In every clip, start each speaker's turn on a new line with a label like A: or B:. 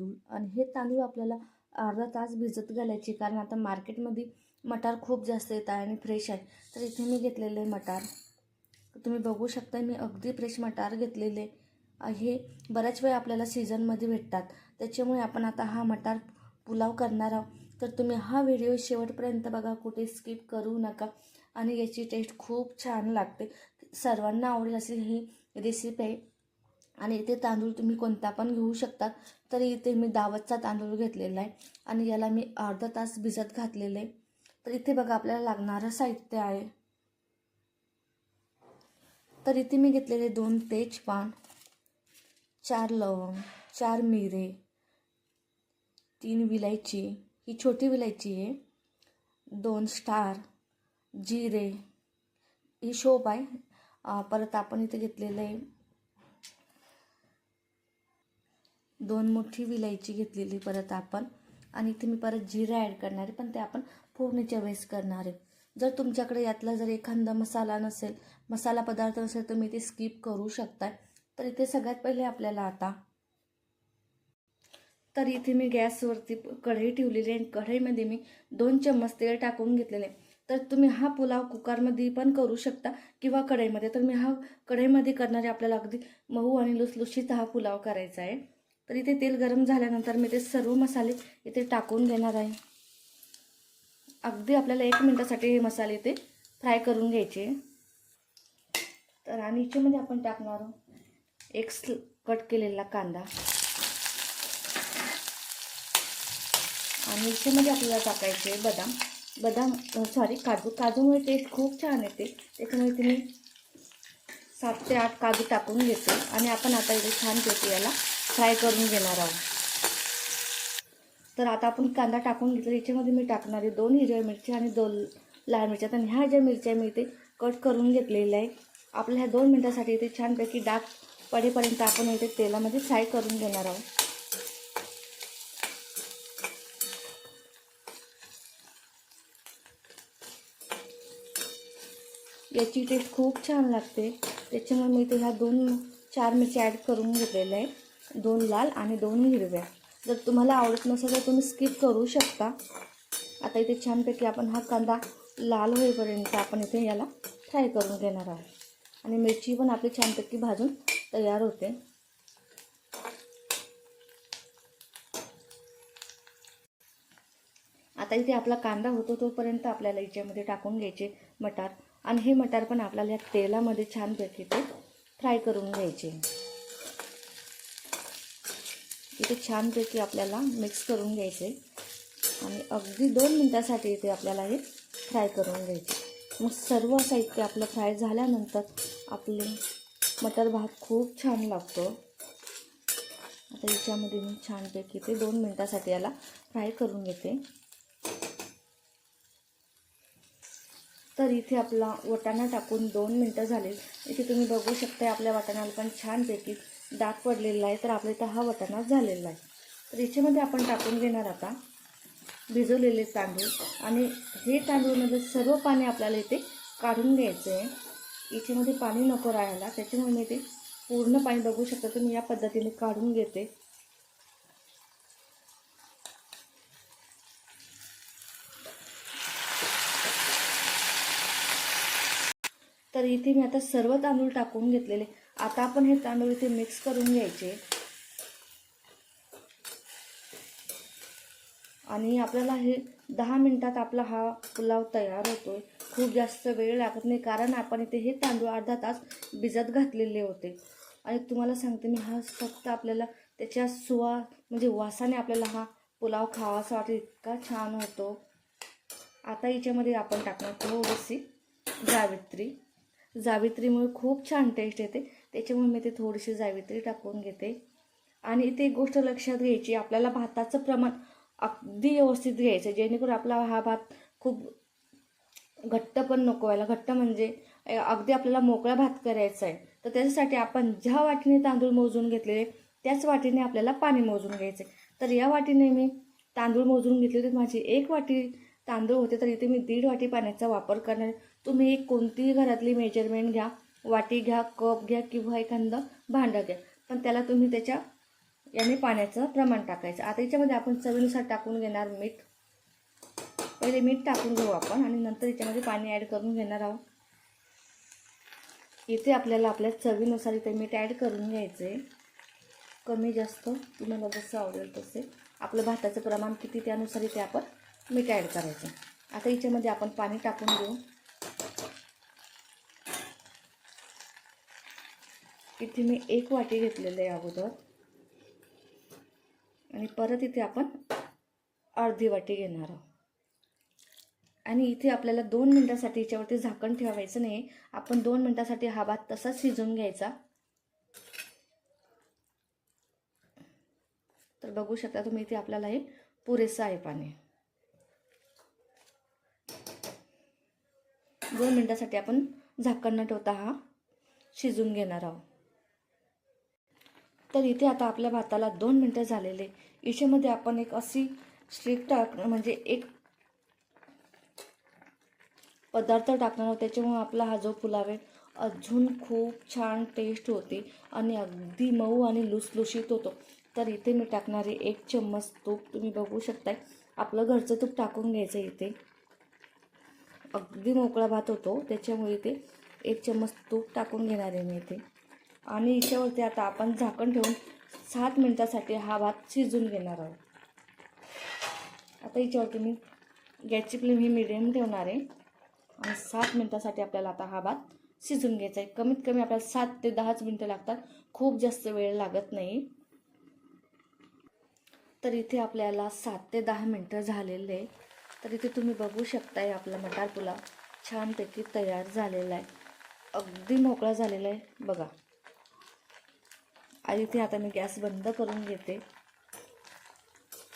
A: तांदूळ. आणि हे तांदूळ आपल्याला अर्धा तास भिजत घालायचे कारण आता मार्केटमध्ये मटार खूप जास्त येत आहे आणि फ्रेश आहे. तर इथे मी घेतलेले मटार. तुम्ही बघू शकता मी अगदी फ्रेश मटार घेतलेले हे बऱ्याच वेळ आपल्याला सीझनमध्ये भेटतात. त्याच्यामुळे आपण आता हा मटार पुलाव करणार आहोत. तर तुम्ही हा व्हिडिओ शेवटपर्यंत बघा कुठे स्किप करू नका. आणि याची टेस्ट खूप छान लागते. सर्वांना आवडेल अशी ही रेसिपी आहे आणि इथे तांदूळ तुम्ही कोणता पण घेऊ शकतात तर इथे मी दावतचा तांदूळ घेतलेला आहे आणि याला मी अर्धा तास भिजत घातलेलं आहे. तर इथे बघा आपल्याला लागणारं साहित्य आहे. तर इथे मी घेतलेले दोन तेजपान चार लवंग चार मिरे तीन विलायची ही छोटी विलायची आहे. दोन स्टार जिरे ही शोप आहे. परत आपण इथे घेतलेलं आहे. दोन मोठी विलायची घेतलेली परत आपण. आणि इथे मी परत जिरा ॲड करणार आहे पण ते आपण फोडणीच्या वेळेस करणार आहे. जर तुमच्याकडे यातला जर एखादा मसाला नसेल मसाला पदार्थ नसेल तुम्ही ते स्किप करू शकताय. तर इथे सगळ्यात पहिले आपल्याला आता तर इथे मी गॅसवरती कढई ठेवलेली आहे. आणि कढईमध्ये मी दोन चम्मच तेल टाकून घेतलेले तर तुम्ही हा पुलाव कुकरमध्ये पण करू शकता किंवा कढईमध्ये. तर मी हा कढईमध्ये करणारे आपल्याला अगदी मऊ आणि लुसलुशीत हा पुलाव करायचा आहे. तर इथे तेल गरम झाल्यानंतर मी ते सर्व मसाले इथे टाकून घेणार आहे. अगदी आपल्याला एक मिनटासाठी हे मसाले इथे फ्राय करून घ्यायचे. तर आणि याच्यामध्ये आपण टाकणार आहोत एक स्ल कट केलेला कांदा. आणि याच्यामध्ये आपल्याला टाकायचे बदाम. बदाम सॉरी काजू. काजूमुळे टेस्ट खूप छान येते. त्याच्यामुळे तुम्ही सात ते आठ काजू टाकून घेतो. आणि आपण आता इथे छान पेटी याला फ्राय करून घेणार आहोत. तर आता आपण कांदा टाकून घेतला. याच्यामध्ये मी टाकणार आहे दोन हिरव्या मिरच्या आणि दोन लाल मिरच्या. आणि ह्या ज्या मिरच्या मी इथे कट करून घेतलेल्या आहे आपल्या ह्या दोन मिनटासाठी इथे छानपैकी डाग पडेपर्यंत आपण इथे तेलामध्ये फ्राय करून घेणार आहोत. याची टेस्ट खूप छान लागते. त्याच्यामुळे मी इथे ह्या दोन चार मिरच्या ॲड करून घेतलेल्या आहे दोन लाल आणि दोन हिरव्या. जर तुम्हाला आवडत नसेल तर तुम्ही स्किप करू शकता. आता इथे छानपैकी आपण हा कांदा लाल होईपर्यंत आपण इथे याला फ्राय करून घेणार आहोत. आणि मिरची पण आपली छानपैकी भाजून तयार होते. आता इथे आपला कांदा होतो तोपर्यंत आपल्याला याच्यामध्ये टाकून घ्यायचे मटार. आणि हे मटार पण आपल्याला या तेलामध्ये छानपैकी ते फ्राय करून घ्यायचे. इथे छानपैकी आपल्याला मिक्स करून घ्यायचे. आणि अगदी दोन मिनटासाठी इथे आपल्याला हे फ्राय करून घ्यायचे. मग सर्व साहित्य आपलं फ्राय झाल्यानंतर आपले मटर भात खूप छान लागतो. आता याच्यामध्ये मी छानपैकी ते दोन मिनटासाठी याला फ्राय करून घेते. तर इथे आपला वटाणा टाकून दोन मिनटं झाले. इथे तुम्ही बघू शकता आपल्या वाटाण्याला पण छानपैकी डाग पडलेला आहे तर आपल्या इथं हा वटाणा झालेला आहे. तर याच्यामध्ये आपण टाकून घेणार आता भिजवलेले तांदूळ. आणि हे तांदूळमध्ये सर्व पाणी आपल्याला इथे काढून घ्यायचं आहे याच्यामध्ये पाणी नको राहायला. त्याच्यामुळे मी ते पूर्ण पाणी बघू शकता तुम्ही या पद्धतीने काढून घेते. तर इथे मी आता सर्व तांदूळ टाकून घेतलेले. आता आपण हे तांदूळ इथे मिक्स करून घ्यायचे. आणि आपल्याला हे दहा मिनटात आपला हा पुलाव तयार होतो खूप जास्त वेळ लागत नाही कारण आपण इथे हे तांदूळ अर्धा तास भिजत घातलेले होते. आणि तुम्हाला सांगते मी हा फक्त आपल्याला त्याच्या सुवा म्हणजे वासाने आपल्याला हा पुलाव खावासा वाटेल इतका छान होतो. आता याच्यामध्ये आपण टाकणार थोडीशी जावित्री. जावित्रीमुळे खूप छान टेस्ट येते. त्याच्यामुळे मी ते थोडीशी जावित्री टाकून घेते. आणि इथे एक गोष्ट लक्षात घ्यायची आपल्याला भाताचं प्रमाण अगदी व्यवस्थित घ्यायचं जेणेकरून आपला हा भात खूप घट्ट पण नको व्हायला. घट्ट म्हणजे अगदी आपल्याला मोकळा भात करायचा आहे तर त्याच्यासाठी आपण ज्या वाटीने तांदूळ मोजून घेतलेले त्याच वाटीने आपल्याला पाणी मोजून घ्यायचे तर या वाटीने मी तांदूळ मोजून घेतलेले. माझी एक वाटी तांदूळ होते तर इथे मी दीड वाटी पाण्याचा वापर करणार तुम्ही एक कोणतीही घरातली मेजरमेंट घ्या. वाटी घ्या कप घ्या किंवा एखादं भांडं घ्या. पण त्याला तुम्ही त्याच्या याने पाण्याचं प्रमाण टाकायचं. आता याच्यामध्ये आपण चवीनुसार टाकून घेणार मीठ. पहिले मीठ टाकून घेऊ आपण आणि नंतर याच्यामध्ये पाणी ॲड करून घेणार आहोत. इथे आपल्याला आपल्या चवीनुसार इथे मीठ ॲड करून घ्यायचं. आहे कमी जास्त तुम्हाला जसं आवडेल तसे. आपलं भाताचं प्रमाण किती त्यानुसार इथे आपण मीठ ॲड करायचं. आता याच्यामध्ये आपण पाणी टाकून घेऊ. इथे मी एक वाटी घेतलेलं आहे अगोदर. आणि परत इथे आपण अर्धी वाटी घेणार आहोत. आणि इथे आपल्याला दोन मिनटासाठी याच्यावरती झाकण ठेवायचं नाही. आपण दोन मिनटासाठी हा भात तसाच शिजवून घ्यायचा. तर बघू शकता तुम्ही इथे आपल्याला हे पुरेसं आहे पाणी. दोन मिनटासाठी आपण झाकण न ठेवता हा शिजून घेणार आहोत. तर इथे आता आपल्या भाताला दोन मिनटं झालेले. इशेमध्ये आपण एक अशी स्ट्रिक टाक म्हणजे एक पदार्थ टाकणार आहोत. त्याच्यामुळे आपला हा जो पुलाव आहे अजून खूप छान टेस्ट होते आणि अगदी मऊ आणि लुसलुशीत होतो. तर इथे मी टाकणारे एक चम्मच तूप तुम्ही बघू शकताय. आपलं घरचं तूप टाकून घ्यायचं इथे. अगदी मोकळा भात होतो. त्याच्यामुळे इथे एक चम्मच तूप टाकून घेणार आहे मी इथे. आणि याच्यावरती आता आपण झाकण ठेवून सात मिनटासाठी हा भात शिजून घेणार आहोत. आता याच्यावरती मी गॅसची फ्लेम ही मिडियम ठेवणार आहे. आणि सात मिनटासाठी आपल्याला आता हा भात शिजून घ्यायचा आहे. कमीत कमी आपल्याला सात ते दहाच मिनटं लागतात. खूप जास्त वेळ लागत नाही. तर इथे आपल्याला सात ते दहा मिनटं झालेले आहे. तर इथे तुम्ही बघू शकताय आपला मटार पुलाव छानपैकी तयार झालेला आहे. अगदी मोकळा झालेला आहे. बघा. आणि इथे आता मी गॅस बंद करून घेते.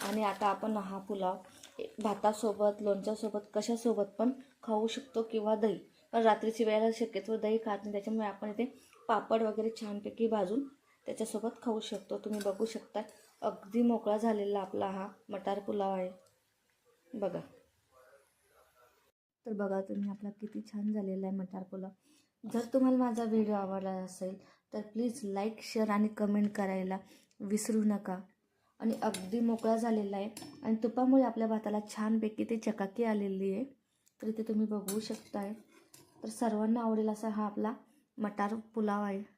A: आणि आता आपण हा पुलाव भातासोबत लोणच्यासोबत कशासोबत पण खाऊ शकतो किंवा दही. पण रात्रीची वेळेला शक्यतो दही खात नाही. त्याच्यामुळे आपण इथे पापड वगैरे छानपैकी भाजून त्याच्यासोबत खाऊ शकतो. तुम्ही बघू शकता अगदी मोकळा झालेला आपला हा मटार पुलाव आहे. बघा. तर बघा तुम्ही आपला किती छान झालेला आहे मटार पुलाव. जर तुम्हाला माझा व्हिडिओ आवडला असेल तर प्लीज लाईक शेअर आणि कमेंट करायला विसरू नका. आणि अगदी मोकळा झालेला आहे. आणि तुपामुळे आपल्या भाताला छानपैकी ते चकाकी आलेली आहे. तर इथे तुम्ही बघू शकताय. तर सर्वांना आवडेल असा हा आपला मटार पुलाव आहे.